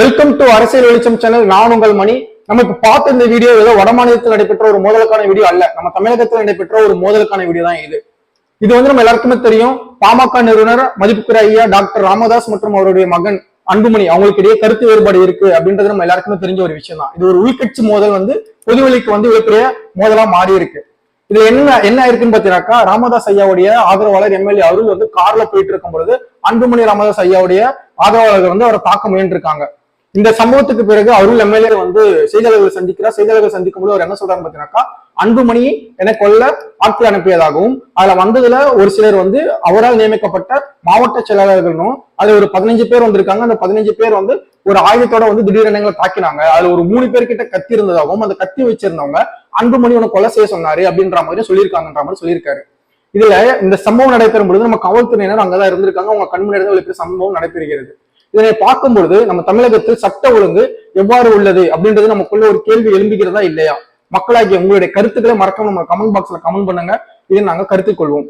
Welcome to அரசியல் வெளிச்சம் channel நான் உங்கள் மணி. நம்ம இப்ப பார்த்த இந்த வீடியோ ஏதோ வடமாநிலத்தில் நடைபெற்ற ஒரு மோதலுக்கான வீடியோ அல்ல. நம்ம தமிழகத்தில் நடைபெற்ற ஒரு மோதலுக்கான வீடியோ தான் இது. இது வந்து நம்ம எல்லாருக்குமே தெரியும். பாமக நிறுவனர் மதிப்புக்குரிய ஐயா டாக்டர் ராமதாஸ் மற்றும் அவருடைய மகன் அன்புமணி. அவங்களுக்கு இடையே கருத்து வேறுபாடு இருக்கு அப்படின்றது நம்ம எல்லாருக்குமே தெரிஞ்ச ஒரு விஷயம் தான் இது ஒரு உள்கட்சி மோதல் வந்து பொதுவெளிக்கு வந்து இவ்வளவு பெரிய மோதலா மாறி இருக்கு இது என்ன என்ன இருக்குன்னு பாத்தீங்கன்னாக்கா ராமதாஸ் ஐயாவுடைய ஆதரவாளர் எம்எல்ஏ அருள் வந்து கார்ல போயிட்டு இருக்கும் பொழுது அன்புமணி ராமதாஸ் ஐயாவுடைய ஆதரவாளர்கள் வந்து அவரை தாக்க முயன்றிருக்காங்க இந்த சம்பவத்துக்கு பிறகு அருள் எம்எல்ஏ வந்து செய்தியாளர்கள் சந்திக்கிறார். செய்தியாளர்கள் சந்திக்கும் போது அவர் என்ன சொல்றாரு பாத்தீங்கன்னாக்கா அன்புமணி என கொல்ல ஆட்கள் அனுப்பியதாகவும் அதுல வந்ததுல ஒரு சிலர் வந்து அவரால் நியமிக்கப்பட்ட மாவட்ட செயலாளர்களும் அதுல ஒரு பதினஞ்சு பேர் வந்திருக்காங்க. அந்த பதினஞ்சு பேர் வந்து ஒரு ஆயுதத்தோட வந்து திடீரெனங்களை தாக்கினாங்க. அதுல ஒரு மூணு பேர் கிட்ட கத்தி இருந்ததாகவும் அந்த கத்தி வச்சிருந்தவங்க அன்புமணி உனக்கு கொலை செய்ய சொன்னாரு அப்படின்ற மாதிரி சொல்லியிருக்காங்கன்ற மாதிரி சொல்லியிருக்காரு. இதுல இந்த சம்பவம் நடைபெறும் பொழுது நம்ம காவல்துறையினர் அங்கதான் இருந்திருக்காங்க. அவங்க கண் முன்னாடி தான் இவ்வளவு சம்பவம் நடைபெறுகிறது. இதனை பார்க்கும் பொழுது நம்ம தமிழகத்தில் சட்ட ஒழுங்கு எவ்வாறு உள்ளது அப்படின்றது நமக்குள்ள ஒரு கேள்வி எழும்புகிறதா இல்லையா? மக்களாகிய உங்களுடைய கருத்துக்களை மறக்காம நம்ம கமெண்ட் பாக்ஸ்ல கமெண்ட் பண்ணுங்க. இதை நாங்க கருத்தில் கொள்வோம்.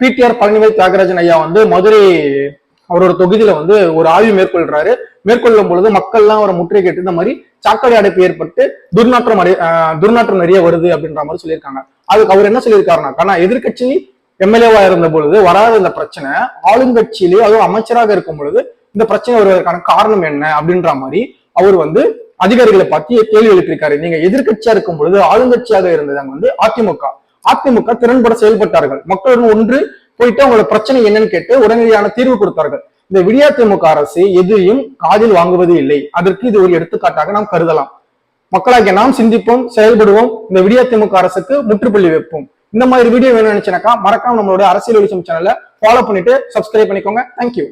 பிடிஆர் பழனிவேல் தியாகராஜன் ஐயா வந்து மதுரை அவரோட தொகுதியில வந்து ஒரு ஆய்வு மேற்கொள்றாரு. மேற்கொள்ளும் பொழுது மக்கள்லாம் அவரை முற்றுகையிட்டு இந்த மாதிரி சாக்கடை அடைப்பு ஏற்பட்டு துர்நாற்றம் அடை ஆஹ் துர்நாற்றம் நிறைய வருது அப்படின்ற மாதிரி சொல்லியிருக்காங்க. அதுக்கு அவர் என்ன சொல்லியிருக்காருனாக்கா நான் எதிர்கட்சி எம்எல்ஏவா இருந்த பொழுது வராத இந்த பிரச்சனை ஆளுங்கட்சியிலேயே அதுவும் அமைச்சராக இருக்கும் பொழுது இந்த பிரச்சனை வருவதற்கான காரணம் என்ன? அப்படின்ற மாதிரி அவர் வந்து அதிகாரிகளை பார்த்து கேள்வி எழுப்பியிருக்காரு. நீங்க எதிர்க்கட்சியா இருக்கும் பொழுது ஆளுங்கட்சியாக இருந்தவங்க வந்து அதிமுக. அதிமுக திறன்பட செயல்பட்டார்கள். மக்களுடன் ஒன்று போயிட்டு அவங்களோட பிரச்சனை என்னன்னு கேட்டு உடனடியான தீர்வு கொடுத்தார்கள். இந்த விடியா திமுக அரசு எதையும் காதில் வாங்குவது இல்லை. அதற்கு இது ஒரு எடுத்துக்காட்டாக நாம் கருதலாம். மக்களாகிய நாம் சிந்திப்போம் செயல்படுவோம். இந்த விடியா திமுக அரசுக்கு முற்றுப்புள்ளி வைப்போம். இந்த மாதிரி வீடியோ வேணும்னு நினைச்சினாக்கா மறக்காம நம்மளோட அரசியல் வெளிச்சம் சேனலை ஃபாலோ பண்ணிட்டு சப்ஸ்கிரைப் பண்ணிக்கோங்க. தேங்க்யூ